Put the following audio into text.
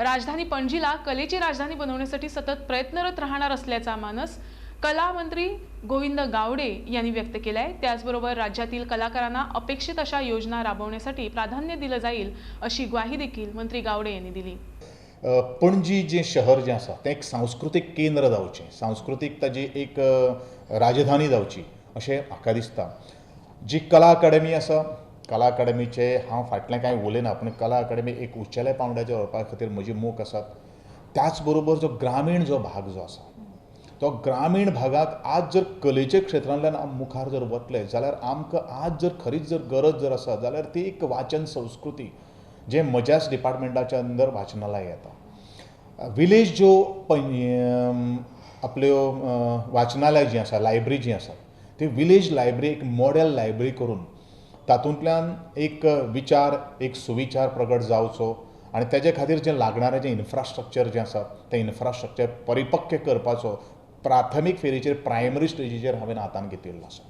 राजधानी पणजीला कलेची राजधानी बनवण्यासाठी सतत प्रयत्नरत राहणार असल्याचा मानस कला मंत्री गोविंद गावडे यांनी व्यक्त केलाय. त्याचबरोबर राज्यातील कलाकारांना अपेक्षित अशा योजना राबवण्यासाठी प्राधान्य दिलं जाईल अशी ग्वाही देखील मंत्री गावडे यांनी दिली. पणजी जे शहर जे आसा तें एक सांस्कृतीक केंद्र जावचें सांस्कृतीक ताजी एक राजधानी जावची अशें म्हाका दिसता जी कला अकादमी आसा कला अकाडेमीचे हांव फाटलें कांय उलयना पूण कला अकाडेमी एक उंचेल्या पांवड्याचेर व्हरपा खातीर म्हजी मोख आसा त्याच बरोबर जो ग्रामीण जो भाग जो आसा तो ग्रामीण भागाक आज जर कलेच्या क्षेत्रांतल्यान मुखार जर वतले जाल्यार आमकां आज जर खरीच जर गरज जर आसा जाल्यार ती एक वाचन संस्कृती जे म्हज्याच डिपार्टमेंटाच्या अंदर वाचनालय येता. विलेज ज्यो आपल्यो वाचनालय जी आसा लायब्ररी जी आसा ती विलेज लायब्ररी एक मॉडेल लायब्ररी करून तातूंतल्यान एक विचार एक सुविचार प्रगट जावचो आनी तेजे खातीर जें लागणारें जें इन्फ्रास्ट्रक्चर जें आसा तें इन्फ्रास्ट्रक्चर परिपक्व करपाचो प्राथमीक फेरीचेर प्रायमरी स्टेजीचेर हांवें हातान घेतिल्लो आसा.